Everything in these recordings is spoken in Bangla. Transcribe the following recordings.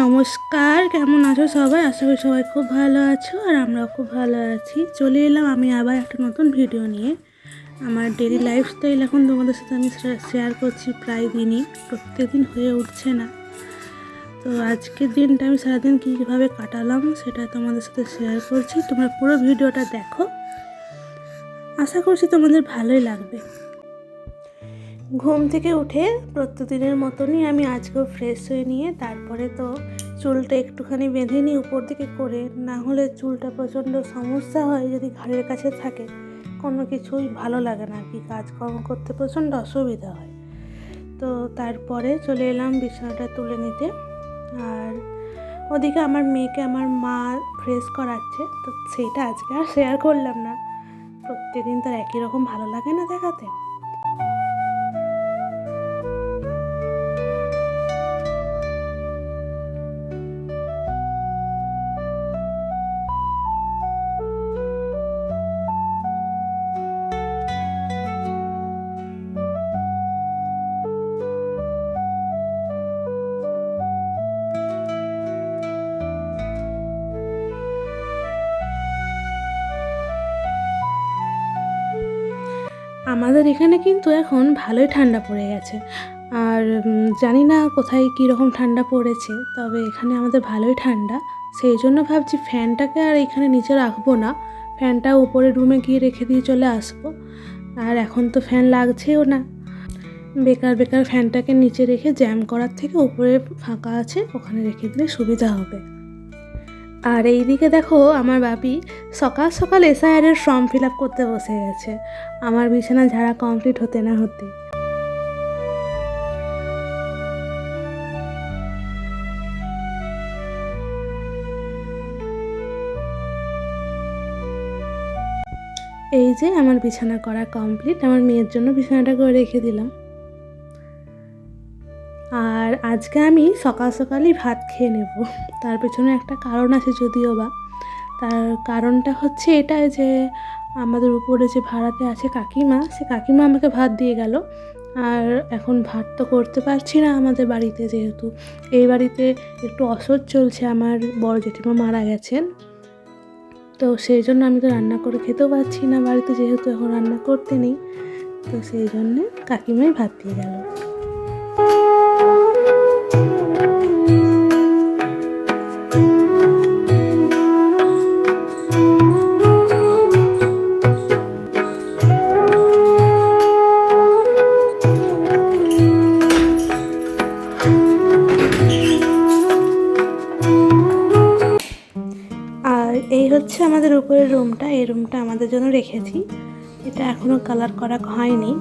নমস্কার, কেমন আছো সবাই? আশা করি সবাই খুব ভালো আছো আর আমরাও খুব ভালো আছি। চলে এলাম আমি আবার একটা নতুন ভিডিও নিয়ে। আমার ডেলি লাইফস্টাইল এখন তোমাদের সাথে আমি শেয়ার করছি প্রায় দিনই। প্রত্যেক দিন হয়ে উঠছে না। তো আজকের দিনটা আমি সারাদিন কীভাবে কাটালাম সেটা তোমাদের সাথে শেয়ার করছি। তোমরা পুরো ভিডিওটা দেখো। আশা করছি তোমাদের ভালোই লাগবে। ঘুম থেকে উঠে প্রত্যেকদিনের মতনই আমি আজকেও ফ্রেশ হয়ে নিয়ে তারপরে তো চুলটা একটুখানি বেঁধে নিই উপর দিকে করে, না হলে চুলটা প্রচণ্ড সমস্যা হয় যদি ঘাড়ের কাছে থাকে। কোনো কিছুই ভালো লাগে না কি কাজকর্ম করতে প্রচণ্ড অসুবিধা হয়। তো তারপরে চলে এলাম বিছানাটা তুলে নিতে। আর ওদিকে আমার মেয়েকে আমার মা ফ্রেশ করাচ্ছে, তো সেইটা আজকে আর শেয়ার করলাম না। প্রত্যেকদিন তার একই রকম ভালো লাগে না দেখাতে। আমাদের এখানে কিন্তু এখন ভালোই ঠান্ডা পড়ে গেছে। আর জানি না কোথায় কী রকম ঠান্ডা পড়েছে, তবে এখানে আমাদের ভালোই ঠান্ডা। সেই জন্য ভাবছি ফ্যানটাকে আর এখানে নিচে রাখব না। ফ্যানটা উপরে রুমে গিয়ে রেখে দিয়ে চলে আসব। আর এখন তো ফ্যান লাগছেও না। বেকার বেকার ফ্যানটাকে নিচে রেখে জ্যাম করার থেকে উপরে ফাঁকা আছে, ওখানে রেখে দিলে সুবিধা হবে। আর এইদিকে দেখো আমার বাপি সকাল সকাল এসআইআরের ফর্ম ফিল আপ করতে বসে গেছে। আমার বিছানা ঝাড়া কমপ্লিট হতে না হতে এই যে আমার বিছানা করা কমপ্লিট আমার মেয়ের জন্য বিছানাটা করে রেখে দিলাম। আর আজকে আমি সকাল সকালই ভাত খেয়ে নেব। তার পেছনে একটা কারণ আছে যদিও বা। তার কারণটা হচ্ছে এটাই যে, আমাদের উপরে যে ভাড়াতে আছে কাকিমা, সে কাকিমা আমাকে ভাত দিয়ে গেল। আর এখন ভাত তো করতে পারছি না আমাদের বাড়িতে যেহেতু। এই বাড়িতে একটু অসহ্য চলছে, আমার বড় জেঠিমা মারা গেছেন। তো সেই জন্য আমি তো রান্না করে খেতেও পারছি না বাড়িতে, যেহেতু এখন রান্না করতে নেই। তো সেই জন্যে কাকিমাই ভাত দিয়ে গেল। আমাদের জন্য রেখেছি। এটা এখনও কালার করা হয়নি।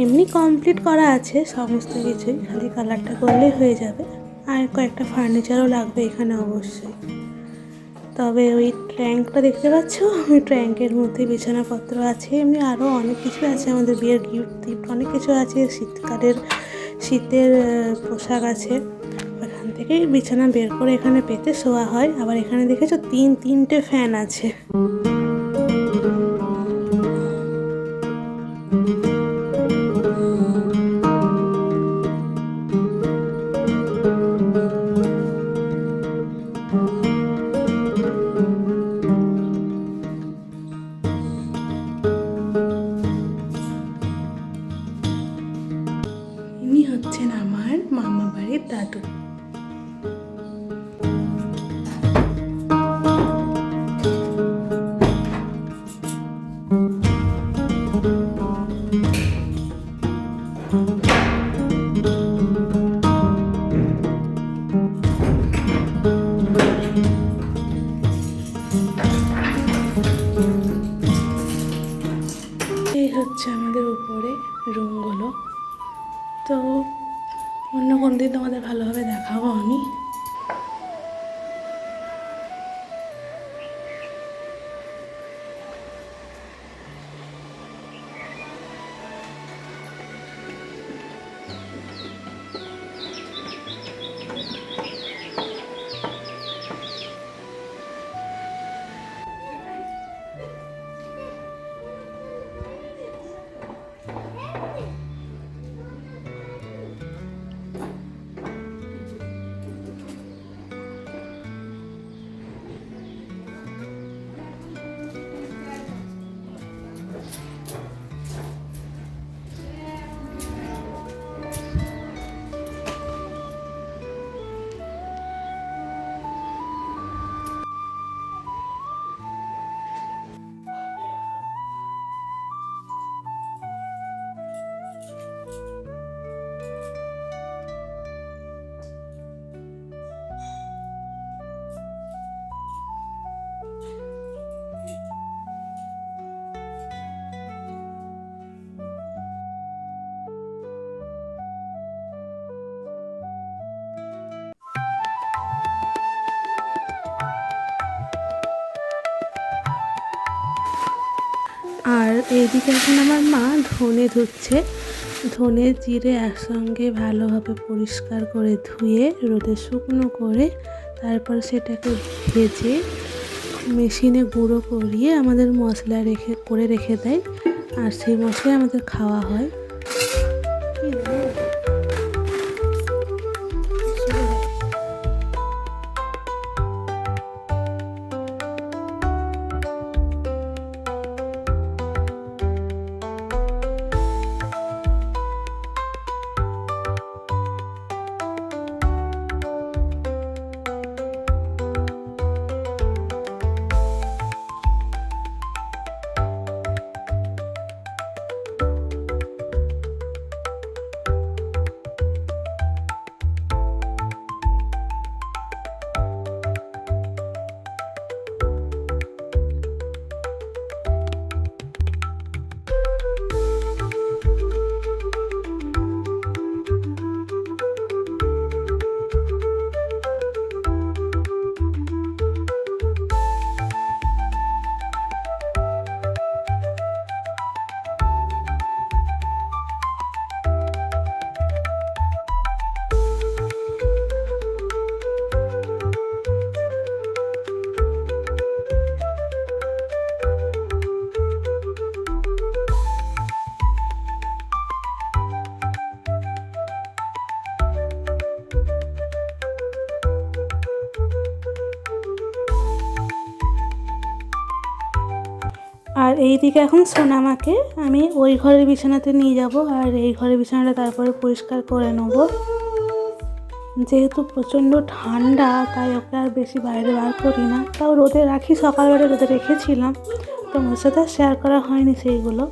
এমনি কমপ্লিট করা আছে, সমস্ত কিছুই। খালি কালারটা করলেই হয়ে যাবে। আর কয়েকটা ফার্নিচারও লাগবে এখানে অবশ্যই। তবে ওই ট্র্যাঙ্কটা দেখতে পাচ্ছ? ওই ট্র্যাঙ্কের মধ্যে বিছানাপত্র আছে। এমনি আরও অনেক কিছু আছে। আমাদের বিয়ের গিফট টিফট অনেক কিছু আছে। শীতকালের, শীতের পোশাক আছে। ওখান থেকেই বিছানা বের করে এখানে পেতে শোয়া হয়। আবার এখানে দেখেছ, তিন, তিনটে ফ্যান আছে। ইনি হচ্ছেন আমার মামা বাড়ির দাদু। এইদিকে এখন আমার মা ধনে ধুচ্ছে। ধনে জিরে একসঙ্গে ভালোভাবে পরিষ্কার করে ধুয়ে রোদে শুকনো করে তারপর সেটাকে ভেজে মেশিনে গুঁড়ো করিয়ে আমাদের মশলা রেখে করে রেখে দেয়। আর সেই মশলাই আমাদের খাওয়া হয়। এইদিকে এখন সোনামাকে আমি ওই ঘরের বিছানাতে নিয়ে যাব আর এই ঘরের বিছানাটা তারপরে পরিষ্কার করে নেব। যেহেতু প্রচণ্ড ঠান্ডা, তাই ওকে আর বেশি বাইরে বার করি না। তাও রোদে রাখি সকালবেলা রোদে রেখেছিলাম। তো ওর সাথে শেয়ার করা হয়নি সেইগুলো।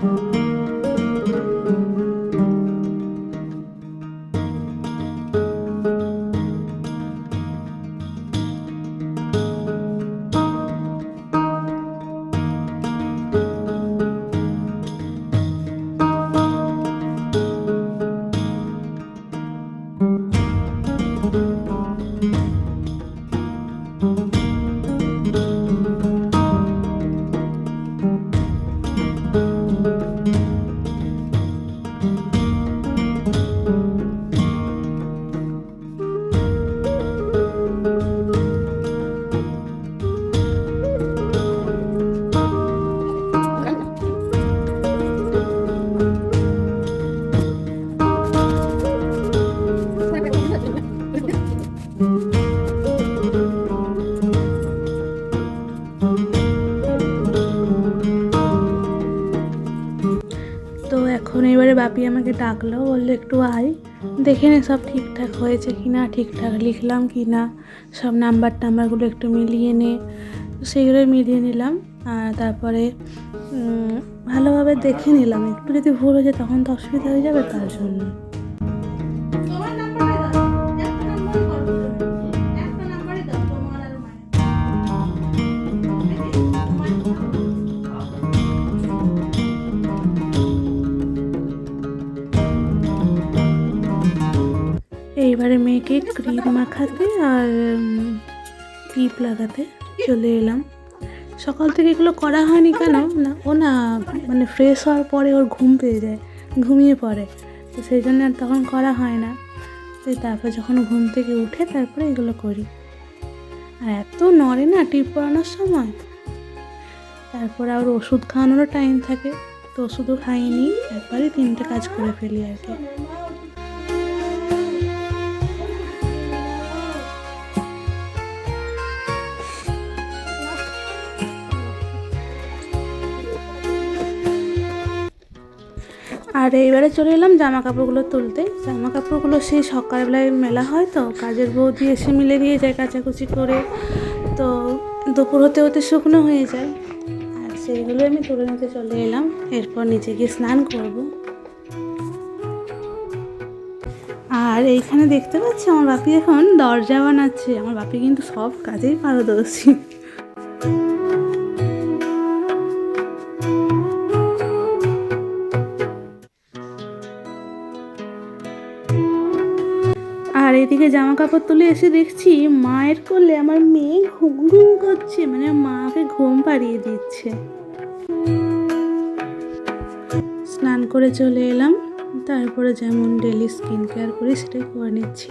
তো আমাকে ডাকলো, বলল, একটু আয়। দেখে নে সব ঠিকঠাক হয়েছে কি না ঠিকঠাক লিখলাম কি না সব নাম্বার টাম্বারগুলো একটু মিলিয়ে নে। সেগুলো মিলিয়ে নিলাম। আর তারপরে ভালোভাবে দেখে নিলাম। একটু যদি ভুল হয়ে যায় তখন তো অসুবিধা হয়ে যাবে তার জন্য। আর টিপ লাগাতে চলে এলাম। সকাল থেকে এগুলো করা হয়নি কেন? না, ও না মানে ফ্রেশ হওয়ার পরে ওর ঘুম পেয়ে যায়, ঘুমিয়ে পড়ে। তো সেই জন্য আর তখন করা হয় না। তো তারপর যখন ঘুম থেকে উঠে তারপরে এগুলো করি। আর এত নড়ে না টিপ পড়ানোর সময়। তারপর আর ওষুধ খাওয়ানোরও টাইম থাকে। তো ওষুধও খাইনি একবারে তিনটে কাজ করে ফেলি আর কি। আর এইবারে চলে এলাম জামা কাপড়গুলো তুলতে। জামা কাপড়গুলো সেই সকালবেলায় মেলা হয় তো, কাজের বৌদি এসে মিলে দিয়ে যায় কাচাকুচি করে। তো দুপুর হতে হতে শুকনো হয়ে যায়। আর সেইগুলো আমি তুলে নিতে চলে এলাম। এরপর নিচে গিয়ে স্নান করব। আর এইখানে দেখতে পাচ্ছি আমার বাপি এখন দরজা বানাচ্ছে। আমার বাপি কিন্তু সব কাজেই পারদর্শী। এদিকে জামা কাপড় তুলে এসে দেখছি মায়ের কোলে আমার মেয়ে ঘুম ঘুম করছে মানে মাকে ঘুম পাড়িয়ে দিচ্ছে। স্নান করে চলে এলাম, তারপরে যেমন ডেলি স্কিন কেয়ার করি সেটাই করে নিচ্ছি।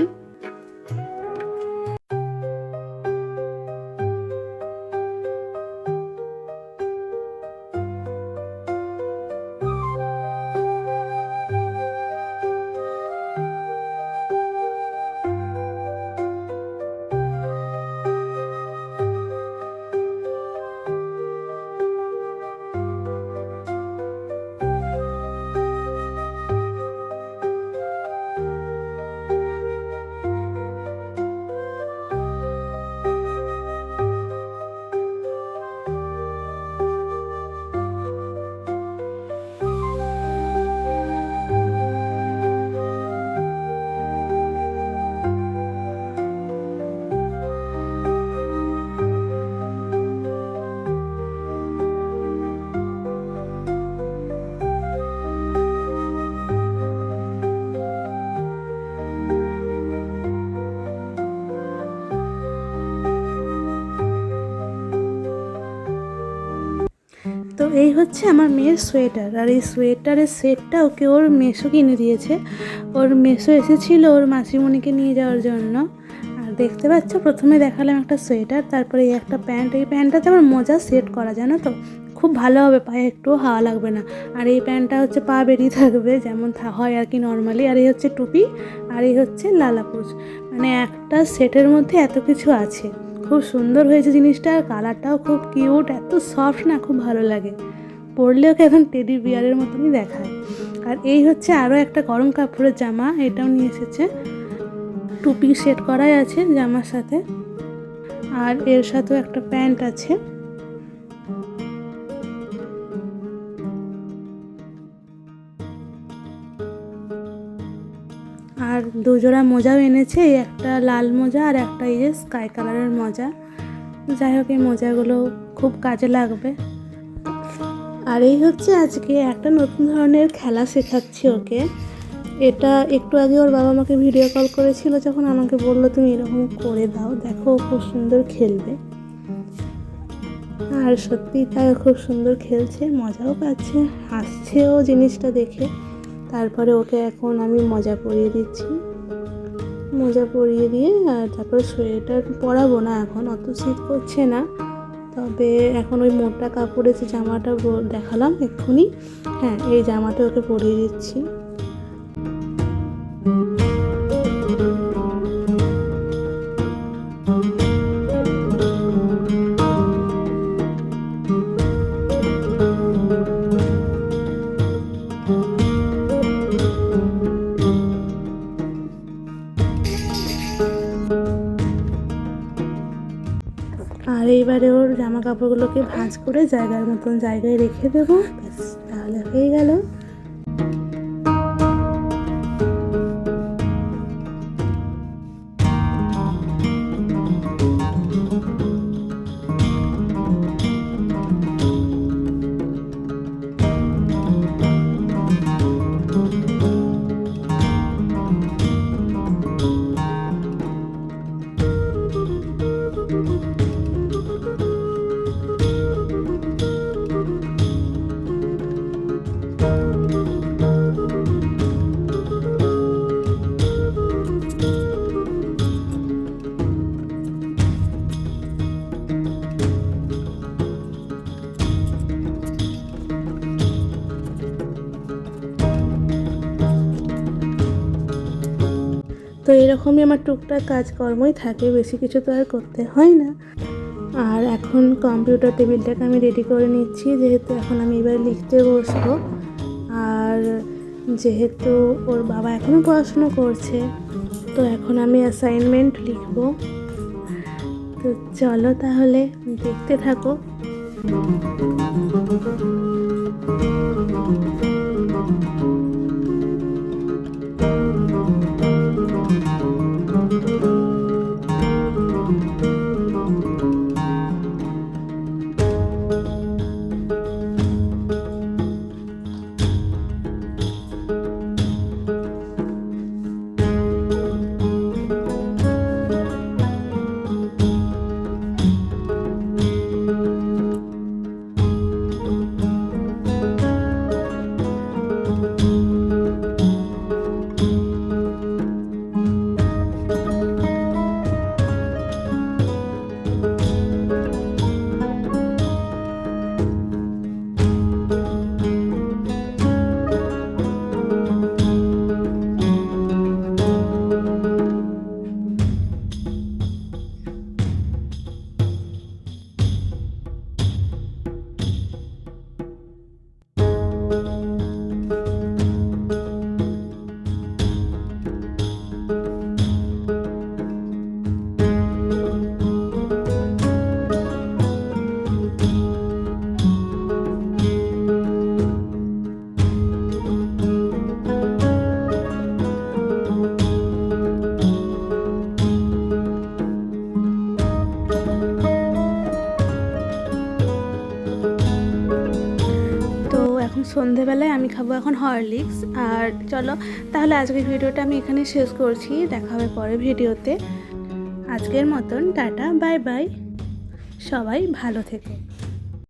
এই হচ্ছে আমার মেয়ের সোয়েটার। আর এই সোয়েটারের সেটটা ওকে ওর মেসো কিনে দিয়েছে। ওর মেসো এসেছিল ওর মাসিমণিকে নিয়ে যাওয়ার জন্য। আর দেখতে পাচ্ছ, প্রথমে দেখালাম একটা সোয়েটার, তারপরে এই একটা প্যান্ট। এই প্যান্টটাতে আমার মোজা সেট করা, জানো তো? খুব ভালো হবে, পায়ে একটু হাওয়া লাগবে না। আর এই প্যান্টটা হচ্ছে পা বেরিয়ে থাকবে, যেমন হয় আর কি নর্মালি আর এই হচ্ছে টুপি, আর এই হচ্ছে লালাপুজ। মানে একটা সেটের মধ্যে এত কিছু আছে। খুব সুন্দর হয়েছে জিনিসটা আর কালারটাও খুব কিউট এত সফট না, খুব ভালো লাগে। পরলেও ওকে এখন টেডি বিয়ারের মতনই দেখায়। আর এই হচ্ছে আরও একটা গরম কাপড়ের জামা, এটাও নিয়ে এসেছে। টুপি সেট করাই আছে জামার সাথে। আর এর সাথেও একটা প্যান্ট আছে। দুজোড়া মোজাও এনেছে, একটা লাল মোজা আর একটা এই যে স্কাই কালারের মোজা। যাই হোক, এই মোজাগুলো খুব কাজে লাগবে। আর এই হচ্ছে আজকে একটা নতুন ধরনের খেলা শেখাচ্ছি ওকে। এটা একটু আগে ওর বাবা আমাকে ভিডিও কল করেছিল, যখন আমাকে বলল, তুমি এরকম করে দাও, দেখো খুব সুন্দর খেলবে। আর সত্যি তাই খুব সুন্দর খেলছে, মজাও পাচ্ছে হাসছেও জিনিসটা দেখে। তারপরে ওকে এখন আমি মজা করিয়ে দিচ্ছি। মোজা পরিয়ে দিয়ে আর তারপরে সোয়েটার পরাবো না এখন, অত শীত করছে না। তবে এখন ওই মোটা কাপড়ে যে জামাটা দেখালাম এক্ষুনি হ্যাঁ এই জামাটা ওকে পরিয়ে দিচ্ছি। কাপড়গুলোকে ভাঁজ করে জায়গার মতন জায়গায় রেখে দেবো। তাহলে হয়ে গেল। তো এরকমই আমার টুকটাক কাজকর্মই থাকে, বেশি কিছু তো আর করতে হয় না। আর এখন কম্পিউটার টেবিলটাকে আমি রেডি করে নিচ্ছি, যেহেতু এখন আমি এবার লিখতে বসবো। আর যেহেতু ওর বাবা এখনও পড়াশুনো করছে, তো এখন আমি অ্যাসাইনমেন্ট লিখব। তো চলো তাহলে দেখতে থাকো। খাব এখন হরলিক্স। আর চলো, তাহলে আজকের ভিডিওটা আমি এখানে শেষ করছি। দেখা হবে পরে ভিডিওতে। আজকের মতন, টাটা, বাই বাই। সবাই ভালো থেকো।